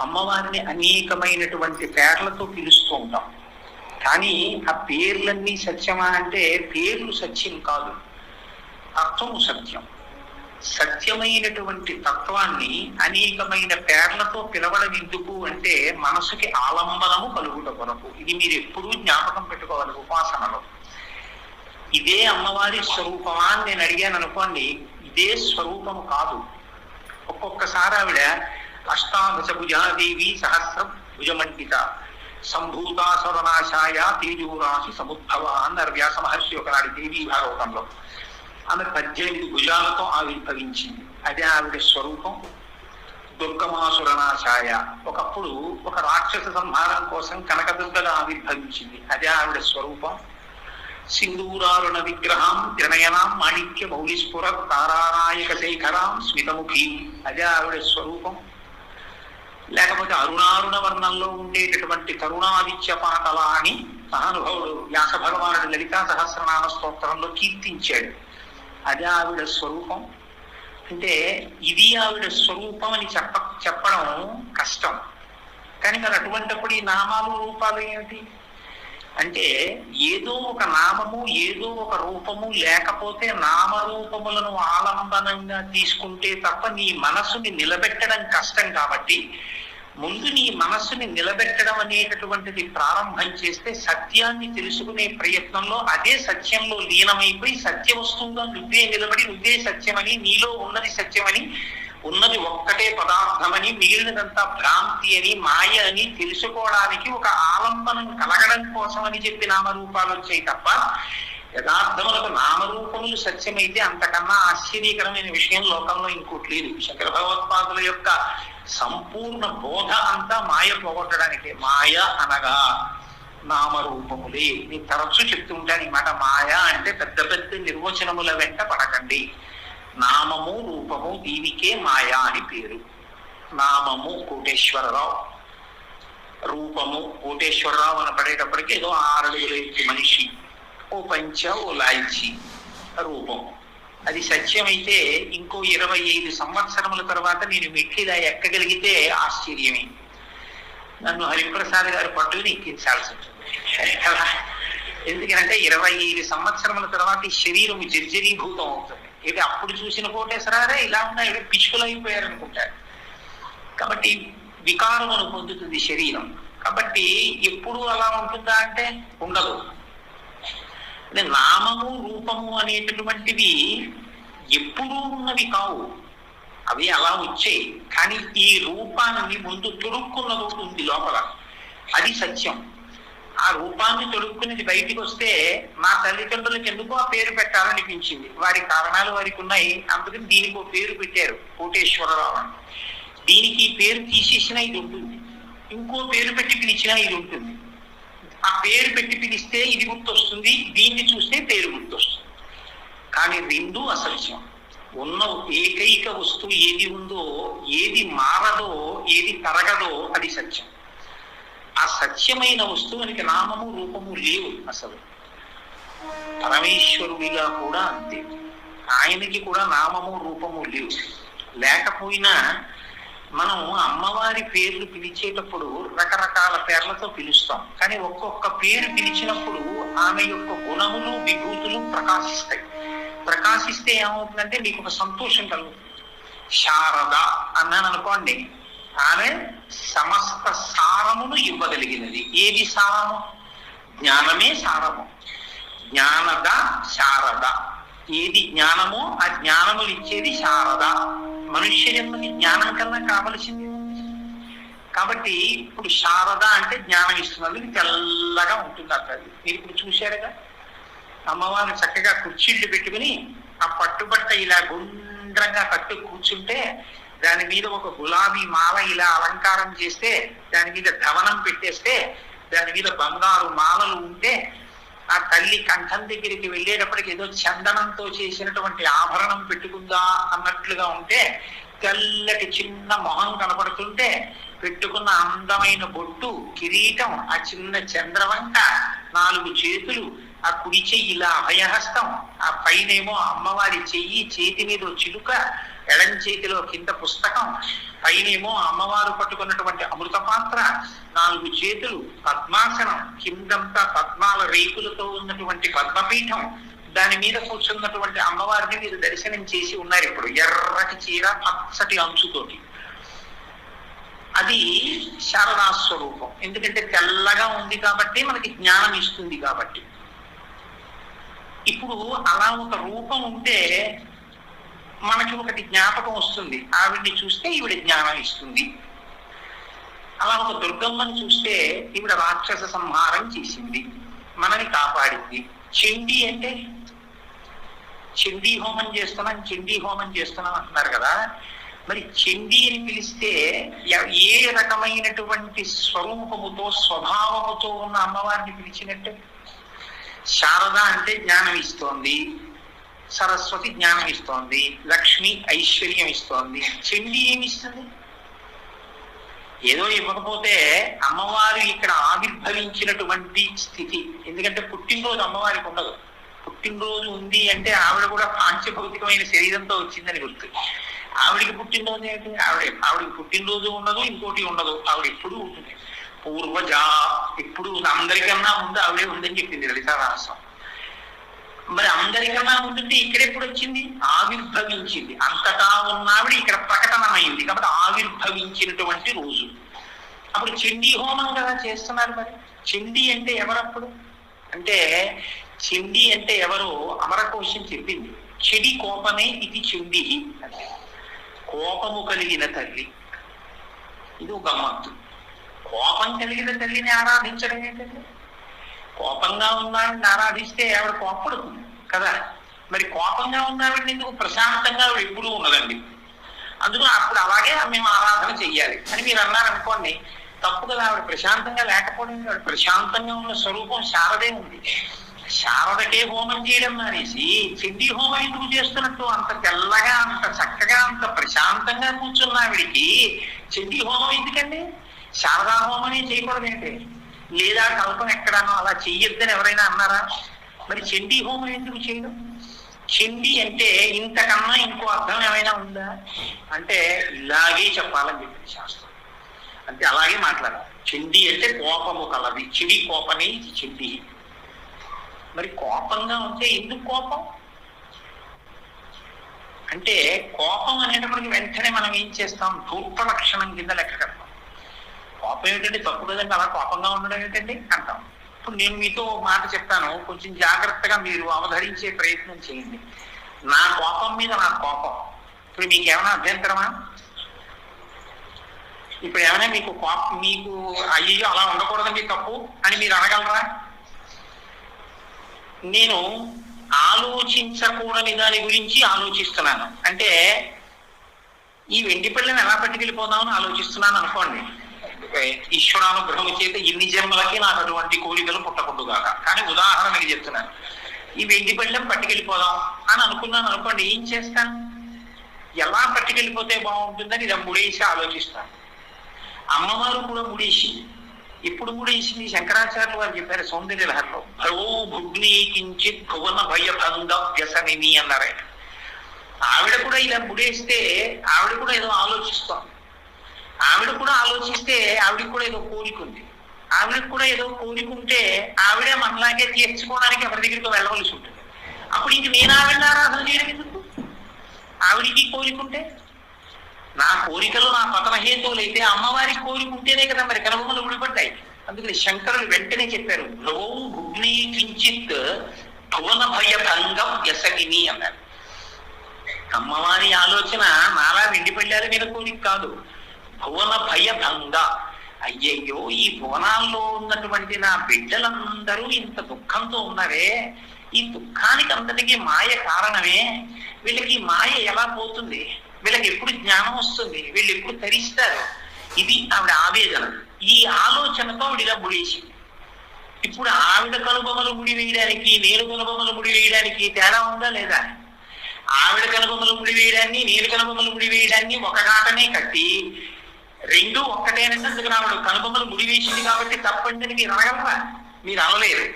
అమ్మవారిని అనేకమైనటువంటి పేర్లతో పిలుస్తూ ఉంటాం కానీ ఆ పేర్లన్నీ సత్యమా అంటే పేర్లు సత్యం కాదు. తత్వము సత్యం. సత్యమైనటువంటి తత్వాన్ని అనేకమైన పేర్లతో పిలవడం ఎందుకు అంటే మనసుకి ఆలంబనము కలుగుట కొరకు. ఇది మీరు ఎప్పుడూ జ్ఞాపకం పెట్టుకోవాలి ఉపాసనలో. ఇదే అమ్మవారి స్వరూపమా అని నేను అడిగాను అనుకోండి ఇదే స్వరూపము కాదు. ఒక్కొక్కసారి ఆవిడ అష్టాదశ భుజాదేవి సహస్రం భుజమండిత సంభూతాసురనాశాయ తేజోరాశి సముద్భవ అన్నారు వ్యాస మహర్షి ఒకనాడు దేవీ భాగవతంలో ఆమె పద్దెనిమిది భుజాలతో ఆవిర్భవించింది అదే ఆవిడ స్వరూపం దుర్గమాసురనాశాయ। ఒకప్పుడు ఒక రాక్షస సంహారం కోసం కనకదుర్గగా ఆవిర్భవించింది. అదే ఆవిడ స్వరూపం సింధూరారుణ విగ్రహం త్రినయనాం మాణిక్య మౌలిస్ఫుర తారానాయక శేఖరాం స్మితముఖీ। అదే ఆవిడ స్వరూపం లేకపోతే అరుణారుణ వర్ణంలో ఉండేటటువంటి కరుణాదిత్య పాటల అని మహానుభావుడు వ్యాస భగవానుడు లలితా సహస్రనామ స్తోత్రంలో కీర్తించాడు. అదే ఆవిడ స్వరూపం. అంటే ఇది ఆవిడ స్వరూపం అని చెప్ప చెప్పడం కష్టం. కానీ మరి అటువంటిప్పుడు ఈ నామాలు రూపాలు ఏమిటి? అంటే ఏదో ఒక నామము ఏదో ఒక రూపము లేకపోతే నామరూపములను ఆలంబనంగా తీసుకుంటే తప్ప నీ మనసుని నిలబెట్టడం కష్టం కాబట్టి ముందు నీ మనస్సుని నిలబెట్టడం అనేటటువంటిది ప్రారంభం చేస్తే సత్యాన్ని తెలుసుకునే ప్రయత్నంలో అదే సత్యంలో లీనమైపోయి సత్య వస్తువుగా నువ్వే నిలబడి నువ్వే సత్యమని నీలో ఉన్నది సత్యమని ఉన్నది ఒక్కటే పదార్థమని మిగిలినదంతా భ్రాంతి అని మాయ అని తెలుసుకోవడానికి ఒక ఆలంబనం కలగడం కోసమని చెప్పి నామరూపాలు వచ్చాయి తప్ప యథార్థములకు నామరూపములు సత్యమైతే అంతకన్నా ఆశ్చర్యకరమైన విషయం లోకంలో ఇంకోటి లేదు. శంకర భగవత్పాదుల యొక్క సంపూర్ణ బోధ అంతా మాయ పోగొట్టడానికి. మాయ అనగా నామరూపములే. నేను తరచూ చెప్తుంటాను ఈ మాట మాయ అంటే పెద్ద పెద్ద నిర్వచనముల వెంట పడకండి. నామము రూపము దీనికే మాయా అని పేరు. నామము కోటేశ్వరరావు. రూపము కోటేశ్వరరావు అని పడేటప్పటికి ఏదో ఆరడుగుల ఎత్తు మనిషి. ఓ పంచ ఓ లాయిచి రూపము అది సత్యమైతే ఇంకో ఇరవై ఐదు సంవత్సరముల తర్వాత నేను మెట్లిలా ఎక్కగలిగితే ఆశ్చర్యమే. నన్ను హరిప్రసాద్ గారు పట్టుకుని ఎక్కించాల్సి ఉంటుంది కదా ఎందుకంటే ఇరవై ఐదు సంవత్సరముల తర్వాత ఈ శరీరం జర్జరీభూతం అవుతుంది. ఇది అప్పుడు చూసిన కోటేశ్వరారే ఇలా ఉన్నాయి పిచ్చుకలు అయిపోయారు అనుకుంటారు కాబట్టి వికారమును పొందుతుంది శరీరం. కాబట్టి ఎప్పుడు అలా ఉంటుందా అంటే ఉండదు. అంటే నామము రూపము అనేటటువంటివి ఎప్పుడూ ఉన్నవి కావు. అవి అలా వచ్చాయి కానీ ఈ రూపాన్ని ముందు తొడుక్కున్నది ఒకటి ఉంది లోపల. అది సత్యం. ఆ రూపాన్ని తొడుక్కునేది బయటికి వస్తే మా తల్లిదండ్రులకు ఎందుకు ఆ పేరు పెట్టాలనిపించింది. వారి కారణాలు వారికి ఉన్నాయి. అందుకని దీనికి ఒక పేరు పెట్టారు కోటేశ్వరరావు అని. దీనికి ఈ పేరు తీసేసినా ఇది ఉంటుంది. ఇంకో పేరు పెట్టి పిలిచినా ఇది ఉంటుంది. ఆ పేరు పెట్టి పిలిస్తే ఇది గుర్తొస్తుంది దీన్ని చూస్తే పేరు గుర్తొస్తుంది. కానీ రెండు అసత్యం ఉన్న ఏకైక వస్తువు ఏది ఉందో ఏది మారదో ఏది తరగదో అది సత్యం. ఆ సత్యమైన వస్తువునికి నామము రూపము లేవు అసలు. పరమేశ్వరుడిగా కూడా అంతే. ఆయనకి కూడా నామము రూపము లేవు. లేకపోయినా మనం అమ్మవారి పేర్లు పిలిచేటప్పుడు రకరకాల పేర్లతో పిలుస్తాం. కానీ ఒక్కొక్క పేరు పిలిచినప్పుడు ఆమె యొక్క గుణములు విభూతులు ప్రకాశిస్తాయి. ప్రకాశిస్తే ఏమవుతుందంటే మీకు ఒక సంతోషం కలుగుతుంది. శారద అన్నాను అనుకోండి. ఆమె సమస్త సారమును ఇవ్వగలిగినది. ఏది సారము? జ్ఞానమే సారము. జ్ఞానద శారద. ఏది జ్ఞానమో ఆ జ్ఞానములు ఇచ్చేది శారద. మనుష్య జన్మకి జ్ఞానం కన్నా కావలసింది. కాబట్టి ఇప్పుడు శారద అంటే జ్ఞానం ఇస్తున్నది ఇది తెల్లగా ఉంటుంది అక్కడ. మీరు ఇప్పుడు చూశారుగా అమ్మవారిని చక్కగా కుర్చీళ్ళు పెట్టుకుని ఆ పట్టుబట్ట ఇలా గుండ్రంగా కట్టు కూర్చుంటే దాని మీద ఒక గులాబీ మాల ఇలా అలంకారం చేస్తే దాని మీద ధవనం పెట్టేస్తే దాని మీద బంగారు మాలలు ఉంటే ఆ తల్లి కంఠం దగ్గరికి వెళ్ళేటప్పటికి ఏదో చందనంతో చేసినటువంటి ఆభరణం పెట్టుకుందా అన్నట్లుగా ఉంటే తెల్లటి చిన్న మొహం కనపడుతుంటే పెట్టుకున్న అందమైన బొట్టు కిరీటం ఆ చిన్న చంద్రవంక నాలుగు చేతులు ఆ కుడి చెయ్యి ఇలా అభయహస్తం ఆ పైనేమో అమ్మవారి చెయ్యి చేతి మీద చిలుక ఎడం చేతిలో కింద పుస్తకం పైనేమో అమ్మవారు పట్టుకున్నటువంటి అమృత పాత్ర నాలుగు చేతులు పద్మాసనం కిందంతా పద్మాల రేకులతో ఉన్నటువంటి పద్మపీఠం దాని మీద కూర్చున్నటువంటి అమ్మవారిని మీరు దర్శనం చేసి ఉన్నారు ఇప్పుడు. ఎర్రటి చీర పచ్చటి అంచుతోటి. అది శారదా స్వరూపం. ఎందుకంటే తెల్లగా ఉంది కాబట్టి మనకి జ్ఞానం ఇస్తుంది కాబట్టి. ఇప్పుడు అలా ఒక రూపం ఉంటే మనకి ఒకటి జ్ఞాపకం వస్తుంది. ఆవిడ్ని చూస్తే ఈవిడ జ్ఞానం ఇస్తుంది. అలా ఒక దుర్గమ్మని చూస్తే ఈవిడ రాక్షస సంహారం చేసింది. మనని కాపాడింది. చెండి అంటే చండీ హోమం చేస్తున్నాం చండీ హోమం చేస్తున్నాం అంటున్నారు కదా. మరి చండీ అని పిలిస్తే ఏ రకమైనటువంటి స్వరూపముతో స్వభావముతో ఉన్న అమ్మవారిని పిలిచినట్టే? శారద అంటే జ్ఞానం ఇస్తోంది సరస్వతి జ్ఞానం ఇస్తోంది లక్ష్మి ఐశ్వర్యం ఇస్తోంది. చెండి ఏమి ఇస్తుంది? ఏదో ఇవ్వకపోతే అమ్మవారు ఇక్కడ ఆవిర్భవించినటువంటి స్థితి. ఎందుకంటే పుట్టినరోజు అమ్మవారికి ఉండదు. పుట్టినరోజు ఉంది అంటే ఆవిడ కూడా పాంచభౌతికమైన శరీరంతో వచ్చిందని గుర్తు. ఆవిడికి పుట్టినరోజు ఏంటి? ఆవిడ ఆవిడికి పుట్టినరోజు ఉండదు ఇంకోటి ఉండదు. ఆవిడ ఎప్పుడు ఉంటుంది. పూర్వజ ఇప్పుడు అందరికన్నా ముందు ఆవిడే ఉందని చెప్పింది లలితా మరి అందరికన్నా ముందుంటే ఇక్కడ ఎప్పుడు వచ్చింది? ఆవిర్భవించింది. అంతటా ఉన్నావిడ ఇక్కడ ప్రకటనమైంది. కాబట్టి ఆవిర్భవించినటువంటి రోజు. అప్పుడు చండీ హోమం కదా చేస్తున్నారు మరి. చండీ అంటే ఎవరప్పుడు? అంటే చండీ అంటే ఎవరో అమరకోశం చెప్పింది. చెడి కోపమే ఇది చండీ. అంటే కోపము కలిగిన తల్లి. ఇది ఒక గమ్మత్తు కోపం కలిగిన తల్లిని ఆరాధించడం ఏంటండి కోపంగా ఉన్నాడని ఆరాధిస్తే ఆవిడ కోపడుతుంది కదా. మరి కోపంగా ఉన్నావిడిని ఎందుకు? ప్రశాంతంగా ఆవిడ ఎప్పుడూ ఉన్నదండి అందుకని అప్పుడు అలాగే మేము ఆరాధన చెయ్యాలి. అని మీరు అన్నారనుకోండి తప్పు కదా ఆవిడ. ప్రశాంతంగా లేకపోవడం ఆవిడ ప్రశాంతంగా ఉన్న స్వరూపం శారదే ఉంది. శారదకే హోమం చేయడం మానేసి చెడ్డి హోమం ఎందుకు చేస్తున్నట్టు? అంత తెల్లగా అంత చక్కగా అంత ప్రశాంతంగా కూర్చున్న ఆవిడికి చెడ్డి హోమం ఎందుకండి? శారదా హోమమే చేయకూడదు ఏంటి లేదా కల్పం ఎక్కడానో అలా చెయ్యొద్దని ఎవరైనా అన్నారా? మరి చండీ హోమం ఎందుకు చేయడం? చండీ అంటే ఇంతకన్నా ఇంకో అర్థం ఏమైనా ఉందా? అంటే ఇలాగే చెప్పాలని చెప్పింది శాస్త్రం. అంటే అలాగే మాట్లాడాలి. చండీ అంటే కోపము కలది. చెడి కోపమే ఇది చండీ. మరి కోపంగా ఉంటే ఎందుకు కోపం? అంటే కోపం అనేటప్పటికి వెంటనే మనం ఏం చేస్తాం? ధూర్త లక్షణం కింద లెక్క కదా తప్పు ఏమిటండి తప్పు కదండి అలా కోపంగా ఉండడం ఏంటండి? అంటాం. ఇప్పుడు నేను మీతో మాట చెప్తాను. కొంచెం జాగ్రత్తగా మీరు అవధరించే ప్రయత్నం చేయండి. నా కోపం మీద నా కోపం. ఇప్పుడు మీకు ఏమైనా అభ్యంతరమా? ఇప్పుడు ఏమైనా మీకు కోపం మీకు అయ్యో అలా ఉండకూడదండి తప్పు అని మీరు అనగలరా? నేను ఆలోచించకూడని దాని గురించి ఆలోచిస్తున్నాను. అంటే ఈ వెండి పిల్లని ఎలా పట్టుకెళ్ళిపోదామని ఆలోచిస్తున్నాను అనుకోండి. ఈశ్వరానుగ్రహం చేత ఇన్ని జన్మలకి నాకు అటువంటి కోరికలు పుట్టకుండుగాక. కానీ ఉదాహరణకి చెప్తున్నాను. ఈ వెండి పళ్ళెం పట్టుకెళ్ళిపోదాం అని అనుకున్నాను అనుకోండి ఏం చేస్తాను ఎలా పట్టుకెళ్ళిపోతే బాగుంటుందని ఇలా ముడేసి ఆలోచిస్తాను అమ్మవారు కూడా ముడేసి ఇప్పుడు ముడేసింది శంకరాచార్యులు వారు చెప్పారు సౌందర్య లహరిలో భవో భుగ్ని కించిత్ భువన భయ వ్యసనిని అన్నారు. ఆవిడ కూడా ఇలా ముడేస్తే ఆవిడ కూడా ఏదో ఆలోచిస్తాం. ఆవిడ కూడా ఆలోచిస్తే ఆవిడకి కూడా ఏదో కోరిక ఉంది ఆవిడకి కూడా ఏదో కోరిక ఉంటే ఆవిడే మనలాగే తీర్చుకోవడానికి ఎవరి దగ్గరికి వెళ్ళవలసి ఉంటుంది. అప్పుడు ఇంక నేను ఆవిడ ఆరాధన చేయడం ఎందుకు? ఆవిడికి కోరిక ఉంటే నా కోరికలు నా పతన హేతువులు అయితే అమ్మవారి కోరిక ఉంటేనే కదా మరి కనుమలు ఉడిపడ్డాయి. అందుకని శంకరులు వెంటనే చెప్పారు భ్రువౌ భుగ్ని కించిత్ భువన భయ భంగం వ్యసగిని అన్నారు. అమ్మవారి ఆలోచన నాలా వెండి మీద కోరిక కాదు. భువన భయ భంగ అయ్యయ్యో ఈ భువనాల్లో ఉన్నటువంటి నా బిడ్డలందరూ ఇంత దుఃఖంతో ఉన్నారే ఈ దుఃఖానికి అంతటికి మాయ కారణమే. వీళ్ళకి మాయ ఎలా పోతుంది? వీళ్ళకి ఎప్పుడు జ్ఞానం వస్తుంది? వీళ్ళు ఎప్పుడు తరిస్తారు? ఇది ఆవిడ ఆవేదన. ఈ ఆలోచనతో ఆవిడ ఇలా ముడేసింది ఇప్పుడు ఆవిడ కనుబొమ్మలు ముడి వేయడానికి నేను కనుబొమ్మలు ముడి వేయడానికి తేడా ఉందా లేదా? ఆవిడ కనుబొమ్మలు ముడి వేయడాన్ని నేను కనుబొమ్మలు ముడి వేయడాన్ని ఒక కాటనే కట్టి రెండు ఒక్కటేనంటే అందుకు ఆవిడ కనుబొమ్మలు ముడివేసింది కాబట్టి తప్పండి మీరు అనగలరా మీరు అనలేరు.